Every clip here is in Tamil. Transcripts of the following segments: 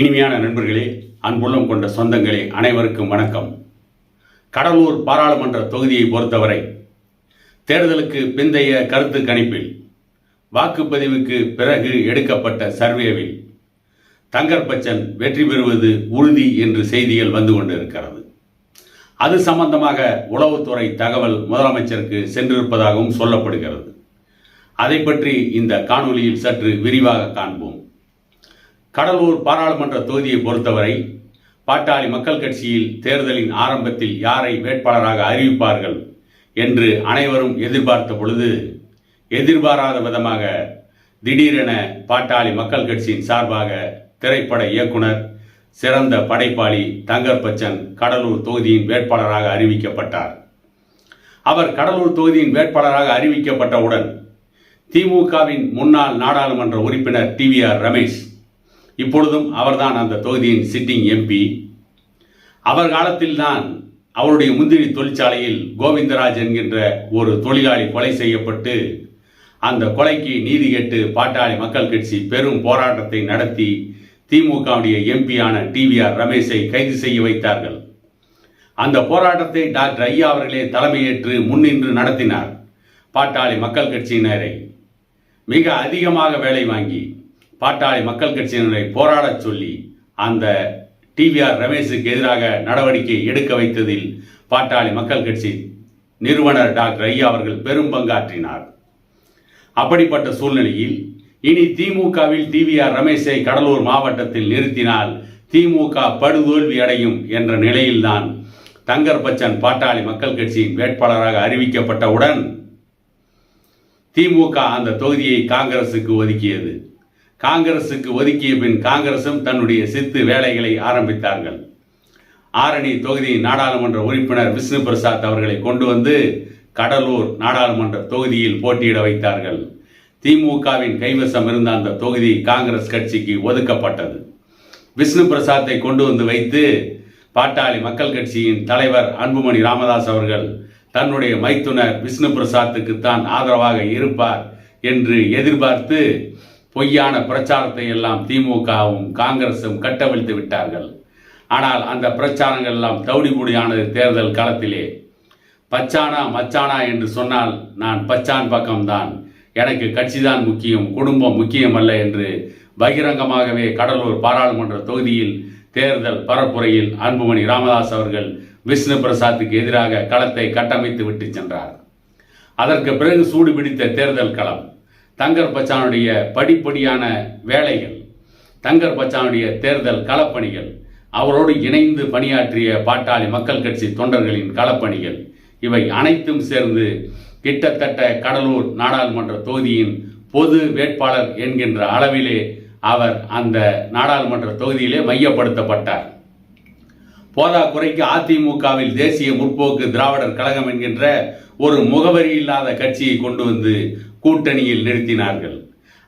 இனிமையான நண்பர்களே அன்புள்ளம் கொண்ட சொந்தங்களே அனைவருக்கும் வணக்கம். கடலூர் பாராளுமன்ற தொகுதியை பொறுத்தவரை தேர்தலுக்கு பிந்தைய கருத்து கணிப்பில் வாக்குப்பதிவுக்கு பிறகு எடுக்கப்பட்ட சர்வேவில் தங்கர் பச்சன் வெற்றி பெறுவது உறுதி என்று செய்திகள் வந்து கொண்டிருக்கிறது. அது சம்பந்தமாக உளவுத்துறை தகவல் முதலமைச்சருக்கு சென்றிருப்பதாகவும் சொல்லப்படுகிறது. அதை பற்றி இந்த காணொலியில் சற்று விரிவாக காண்போம். கடலூர் பாராளுமன்ற தொகுதியை பொறுத்தவரை பாட்டாளி மக்கள் கட்சியில் தேர்தலின் ஆரம்பத்தில் யாரை வேட்பாளராக அறிவிப்பார்கள் என்று அனைவரும் எதிர்பார்த்த பொழுது எதிர்பாராத விதமாக திடீரென பாட்டாளி மக்கள் கட்சியின் சார்பாக திரைப்பட இயக்குனர் சிறந்த படைப்பாளி தங்கர் பச்சன் கடலூர் தொகுதியின் வேட்பாளராக அறிவிக்கப்பட்டார். அவர் கடலூர் தொகுதியின் வேட்பாளராக அறிவிக்கப்பட்டவுடன் திமுகவின் முன்னாள் நாடாளுமன்ற உறுப்பினர் டிவிஆர் ரமேஷ் இப்பொழுதும் அவர்தான் அந்த தொகுதியின் சிட்டிங் எம்பி அவர் காலத்தில்தான் அவருடைய முந்திரி தொழிற்சாலையில் கோவிந்தராஜ் என்கின்ற ஒரு தொழிலாளி கொலை செய்யப்பட்டு அந்த கொலைக்கு நீதி கேட்டு பாட்டாளி மக்கள் கட்சி பெரும் போராட்டத்தை நடத்தி திமுகவுடைய எம்பியான டிவிஆர் ரமேஷை கைது செய்ய வைத்தார்கள். அந்த போராட்டத்தை டாக்டர் ஐயா அவர்களே தலைமையேற்று முன்னின்று நடத்தினார் பாட்டாளி மக்கள் கட்சியினரை. மிக அதிகமாக வேலை வாங்கி பாட்டாளி மக்கள் கட்சியினரை போராடச் சொல்லி அந்த டிவிஆர் ரமேஷுக்கு எதிராக நடவடிக்கை எடுக்க வைத்ததில் பாட்டாளி மக்கள் கட்சி நிறுவனர் டாக்டர் ஐயா அவர்கள் பெரும் பங்காற்றினார். அப்படிப்பட்ட சூழ்நிலையில் இனி திமுகவில் டிவிஆர் ரமேஷை கடலூர் மாவட்டத்தில் நிறுத்தினால் திமுக படுதோல்வி அடையும் என்ற நிலையில்தான் தங்கர் பச்சன் பாட்டாளி மக்கள் கட்சியின் வேட்பாளராக அறிவிக்கப்பட்டவுடன் திமுக அந்த தொகுதியை காங்கிரசுக்கு ஒதுக்கியது. காங்கிரசுக்கு ஒதுக்கிய பின் காங்கிரசும் தன்னுடைய சித்து வேலைகளை ஆரம்பித்தார்கள். ஆரணி தொகுதி நாடாளுமன்ற உறுப்பினர் விஷ்ணு பிரசாத் அவர்களை கொண்டு வந்து கடலூர் நாடாளுமன்ற தொகுதியில் போட்டியிட வைத்தார்கள். திமுகவின் கைவசம் இருந்த அந்த தொகுதி காங்கிரஸ் கட்சிக்கு ஒதுக்கப்பட்டது. விஷ்ணு பிரசாத்தை கொண்டு வந்து வைத்து பாட்டாளி மக்கள் கட்சியின் தலைவர் அன்புமணி ராமதாஸ் அவர்கள் தன்னுடைய மைத்துனர் விஷ்ணு பிரசாத்துக்கு தான் ஆதரவாக இருப்பார் என்று எதிர்பார்த்து பொய்யான பிரச்சாரத்தை எல்லாம் திமுகவும் காங்கிரசும் கட்டவிழ்த்து விட்டார்கள். ஆனால் அந்த பிரச்சாரங்கள் எல்லாம் தவிடிபுடியானது தேர்தல் களத்திலே. பச்சானா மச்சானா என்று சொன்னால் நான் பச்சான் பக்கம்தான். எனக்கு கட்சிதான் முக்கியம் குடும்பம் முக்கியம் அல்ல என்று பகிரங்கமாகவே கடலூர் பாராளுமன்ற தொகுதியில் தேர்தல் பரப்புரையில் அன்புமணி ராமதாஸ் அவர்கள் விஷ்ணு பிரசாத்துக்கு எதிராக களத்தை கட்டமைத்து விட்டு சென்றார். அதற்கு பிறகு சூடு பிடித்த தேர்தல் களம். தங்கர் பச்சானுடைய படிப்படியான வேலைகள் தங்கர் பச்சானுடைய தேர்தல் களப்பணிகள் அவரோடு இணைந்து பணியாற்றிய பாட்டாளி மக்கள் கட்சி தொண்டர்களின் களப்பணிகள் இவை அனைத்தும் சேர்ந்து கிட்டத்தட்ட கடலூர் நாடாளுமன்ற தொகுதியின் பொது வேட்பாளர் என்கின்ற அளவிலே அவர் அந்த நாடாளுமன்ற தொகுதியிலே மையப்படுத்தப்பட்டார். போதாக்குறைக்கு அதிமுகவில் தேசிய முற்போக்கு திராவிடர் கழகம் என்கின்ற ஒரு முகவரி இல்லாத கட்சியை கொண்டு வந்து கூட்டணியில் நிறுத்தினார்கள்.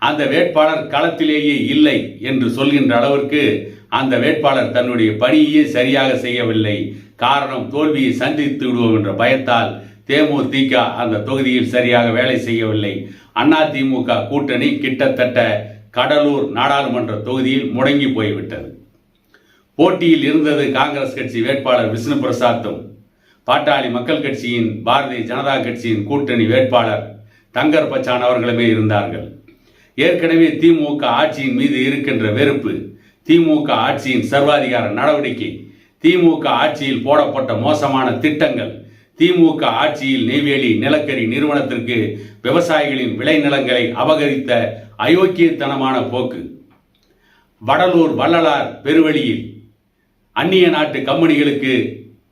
அந்த வேட்பாளர் களத்திலேயே இல்லை என்று சொல்கின்ற அளவிற்கு அந்த வேட்பாளர் தன்னுடைய பணியே சரியாக செய்யவில்லை. காரணம் தோல்வியை சந்தித்து விடுவோம் என்ற பயத்தால் தேமுதிக அந்த தொகுதியில் சரியாக வேலை செய்யவில்லை. அதிமுக கூட்டணி கிட்டத்தட்ட கடலூர் நாடாளுமன்ற தொகுதியில் முடங்கி போய்விட்டது. போட்டியில் இருந்தது காங்கிரஸ் கட்சி வேட்பாளர் விஷ்ணு பிரசாத்தும் பாட்டாளி மக்கள் கட்சியின் பாரதிய ஜனதா கட்சியின் கூட்டணி வேட்பாளர் தங்கர் பச்சான் அவர்களுமே இருந்தார்கள். ஏற்கனவே திமுக ஆட்சியின் மீது இருக்கின்ற வெறுப்பு திமுக ஆட்சியின் சர்வாதிகார நடவடிக்கை திமுக ஆட்சியில் போடப்பட்ட மோசமான திட்டங்கள் திமுக ஆட்சியில் நெய்வேலி நிலக்கரி நிறுவனத்திற்கு விவசாயிகளின் விளைநிலங்களை அபகரித்த அயோக்கியத்தனமான போக்கு. வடலூர் வள்ளலார் பெருவழியில் அந்நிய நாட்டு கம்பெனிகளுக்கு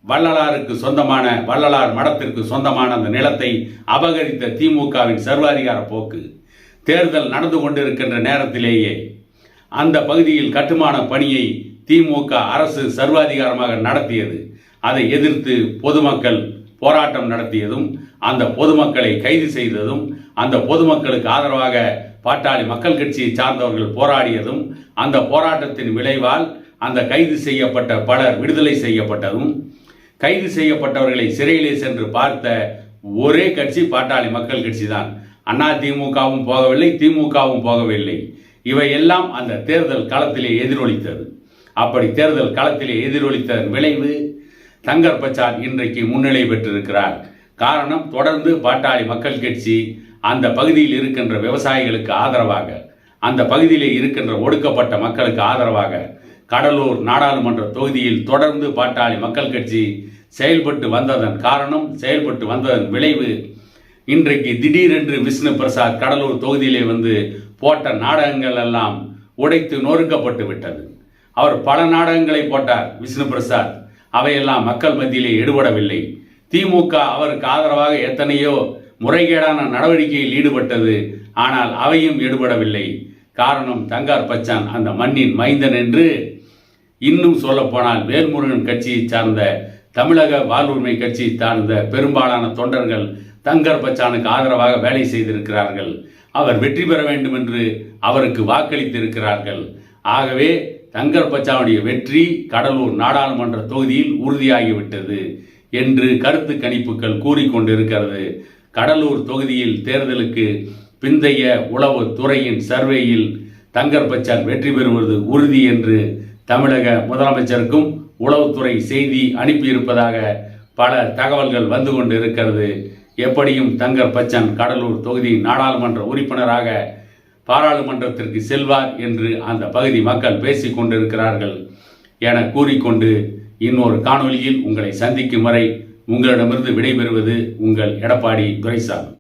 வள்ளலாருக்கு சொந்தமான வள்ளலார் மடத்திற்கு சொந்தமான அந்த நிலத்தை அபகரித்த திமுகவின் சர்வாதிகார போக்கு தேர்தல் நடந்து கொண்டிருக்கின்ற நேரத்திலேயே அந்த பகுதியில் கட்டுமான பணியை திமுக அரசு சர்வாதிகாரமாக நடத்தியது. அதை எதிர்த்து பொதுமக்கள் போராட்டம் நடத்தியதும் அந்த பொதுமக்களை கைது செய்ததும் அந்த பொதுமக்களுக்கு ஆதரவாக பாட்டாளி மக்கள் கட்சியை சார்ந்தவர்கள் போராடியதும் அந்த போராட்டத்தின் விளைவால் அந்த கைது செய்யப்பட்ட பலர் விடுதலை செய்யப்பட்டதும் கைது செய்யப்பட்டவர்களை சிறையிலே சென்று பார்த்த ஒரே கட்சி பாட்டாளி மக்கள் கட்சி தான் அண்ணா திமுகவும் போகவில்லை திமுகவும் போகவில்லை. இவையெல்லாம் அந்த தேர்தல் களத்திலே எதிரொலித்தது. அப்படி தேர்தல் களத்திலே எதிரொலித்ததன் விளைவு தங்கர் பச்சான் இன்றைக்கு முன்னிலை பெற்றிருக்கிறார். காரணம் தொடர்ந்து பாட்டாளி மக்கள் கட்சி அந்த பகுதியில் இருக்கின்ற விவசாயிகளுக்கு ஆதரவாக அந்த பகுதியிலே இருக்கின்ற ஒடுக்கப்பட்ட மக்களுக்கு ஆதரவாக கடலூர் நாடாளுமன்ற தொகுதியில் தொடர்ந்து பாட்டாளி மக்கள் கட்சி செயல்பட்டு வந்ததன் காரணம் செயல்பட்டு வந்ததன் விளைவு இன்றைக்கு திடீரென்று விஷ்ணு பிரசாத் கடலூர் தொகுதியிலே வந்து போட்ட நாடகங்கள் எல்லாம் உடைத்து நொறுக்கப்பட்டு விட்டது. அவர் பல நாடகங்களை போட்டார் விஷ்ணு பிரசாத். அவையெல்லாம் மக்கள் மத்தியிலே எடுபடவில்லை திமுக அவருக்கு ஆதரவாக எத்தனையோ முறைகேடான நடவடிக்கையில் ஈடுபட்டது. ஆனால் அவையும் எடுபடவில்லை காரணம் தங்கார் பச்சான் அந்த மண்ணின் மைந்தன் என்று இன்னும் சொல்லப்போனால் வேல்முருகன் கட்சியை சார்ந்த தமிழக வாழ்வுரிமை கட்சியை சார்ந்த பெரும்பாலான தொண்டர்கள் தங்கர் பச்சானுக்கு ஆதரவாக வேலை செய்திருக்கிறார்கள். அவர் வெற்றி பெற வேண்டும் என்று அவருக்கு வாக்களித்திருக்கிறார்கள். ஆகவே தங்கர் பச்சாவுடைய வெற்றி கடலூர் நாடாளுமன்ற தொகுதியில் உறுதியாகிவிட்டது என்று கருத்து கணிப்புகள் கூறிக்கொண்டிருக்கிறது. கடலூர் தொகுதியில் தேர்தலுக்கு பிந்தைய உளவு துறையின் சர்வேயில் தங்கர் பச்சான் வெற்றி பெறுவது உறுதி என்று தமிழக முதலமைச்சருக்கும் உளவுத்துறை செய்தி அனுப்பியிருப்பதாக பல தகவல்கள் வந்து கொண்டு இருக்கிறது எப்படியும் தங்கர் பச்சன் கடலூர் தொகுதி நாடாளுமன்ற உறுப்பினராக பாராளுமன்றத்திற்கு செல்வார் என்று அந்த பகுதி மக்கள் பேசிக் கொண்டிருக்கிறார்கள். என கூறிக்கொண்டு இன்னொரு காணொளியில் உங்களை சந்திக்கும் வரை உங்களிடமிருந்து விடைபெறுவது உங்கள் எடப்பாடி துரைசாமி.